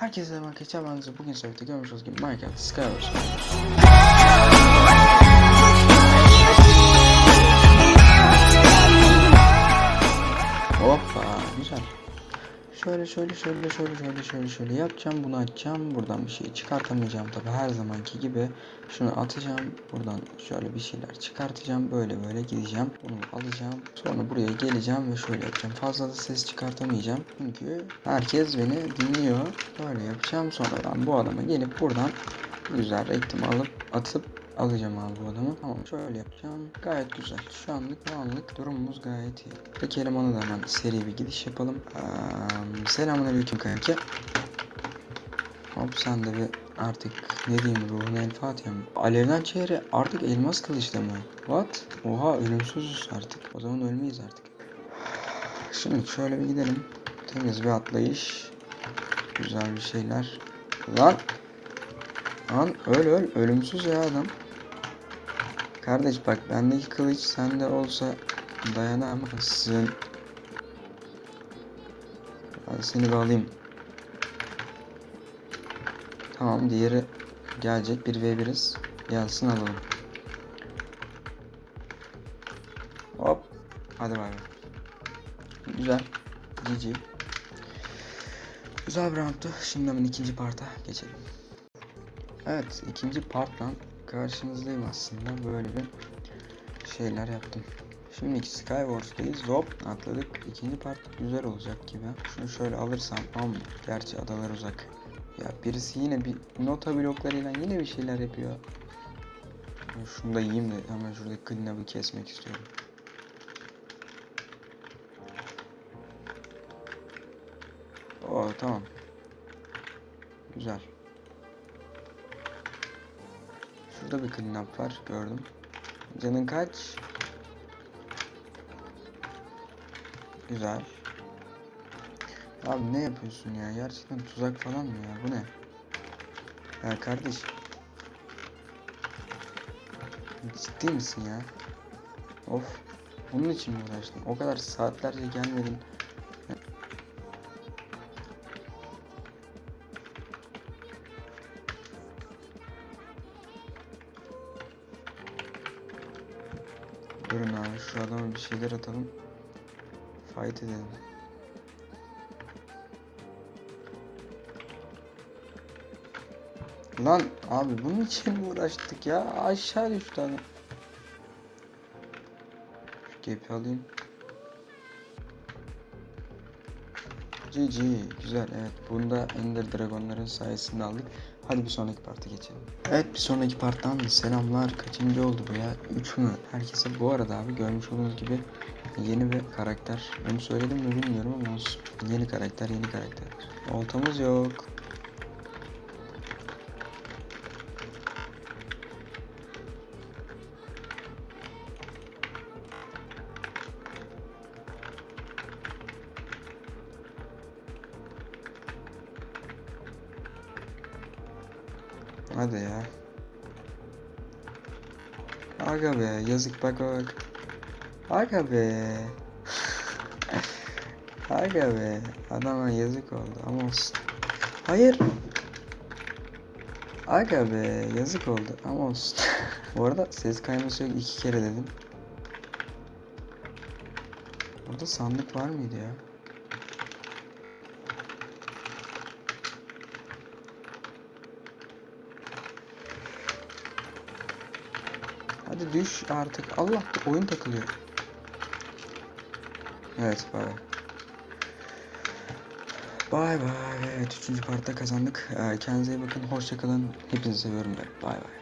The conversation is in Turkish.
Herkese merhaba Rıza. Bugün sohbette görmüş olduğunuz gibi Minecraft Skywars. Şöyle şöyle şöyle şöyle şöyle şöyle şöyle yapacağım. Bunu açacağım. Buradan bir şey çıkartamayacağım tabi her zamanki gibi şunu atacağım. Buradan şöyle bir şeyler çıkartacağım. Böyle böyle gideceğim. Bunu alacağım. Sonra buraya geleceğim ve şöyle yapacağım. Fazla da ses çıkartamayacağım. Çünkü herkes beni dinliyor. Böyle yapacağım. Sonra ben bu adama gelip buradan güzel eğitim alıp atıp alacağım abi bu adamı. Tamam şöyle yapacağım. Gayet güzel. Şu anlık bu anlık durumumuz gayet iyi. Peki elemanı da hemen seri bir gidiş yapalım. Ee, Selamünaleyküm kanki. Hop sen de bir artık ne diyeyim ruhun el Fatiha mı? Alevden çehre artık elmas kılıçla mı? What? Oha ölümsüzüz artık. O zaman ölmeyiz artık. Şimdi şöyle bir gidelim. Temiz bir atlayış. Güzel bir şeyler. Lan! Lan öl öl. Ölümsüz ya adam. Kardeş bak bendeki kılıç sende olsa dayanamazsın. Ben seni bir alayım. Tamam diğeri gelecek 1v1'iz. Gelsin alalım. Hop. Hadi bay bay. Güzel. GG. Güzel bir roundtu. Şimdi hemen ikinci parta geçelim. Evet ikinci partla karşınızdayım aslında böyle bir şeyler yaptım. Şimdi Skywars'tayız. Hop atladık. İkinci part güzel olacak gibi. Şunu şöyle alırsam ama gerçi adalar uzak. Ya birisi yine bir nota bloklarıyla yine bir şeyler yapıyor. Ya Şunu da yiyeyim de hemen şuradaki cleanup'ı kesmek istiyorum. Oo tamam. Güzel. Şurada bir cleanup var gördüm. Canın kaç? Güzel. Abi ne yapıyorsun ya? Gerçekten tuzak falan mı ya? Bu ne? Ya kardeş. Ciddi misin ya? Of. Bunun için mi uğraştım? O kadar saatlerce gelmedim. Durun abi şu adama bir şeyler atalım. Fight edelim. Lan abi bunun için mi uğraştık ya? Aşağı düştü adam. Şu gepi alayım. GG güzel evet bunu da Ender Dragonların sayesinde aldık. Hadi bir sonraki parta geçelim. Evet bir sonraki parttan selamlar. Kaçıncı oldu bu ya? 3 mü? Herkese bu arada abi görmüş olduğunuz gibi yeni bir karakter. Bunu söyledim mi bilmiyorum ama olsun. Yeni karakter yeni karakter. Oltamız yok. Hadi ya. Aga be yazık bak bak. Aga be. Aga be. Adama yazık oldu ama olsun. Hayır. Aga be yazık oldu ama olsun. Bu arada ses kayması yok iki kere dedim. Orada sandık var mıydı ya? Hadi düş artık. Allah oyun takılıyor. Evet bay bay. Bay. Evet 3. partta kazandık. Ee, Kendinize iyi bakın. Hoşçakalın. Hepinizi seviyorum. Bay bay.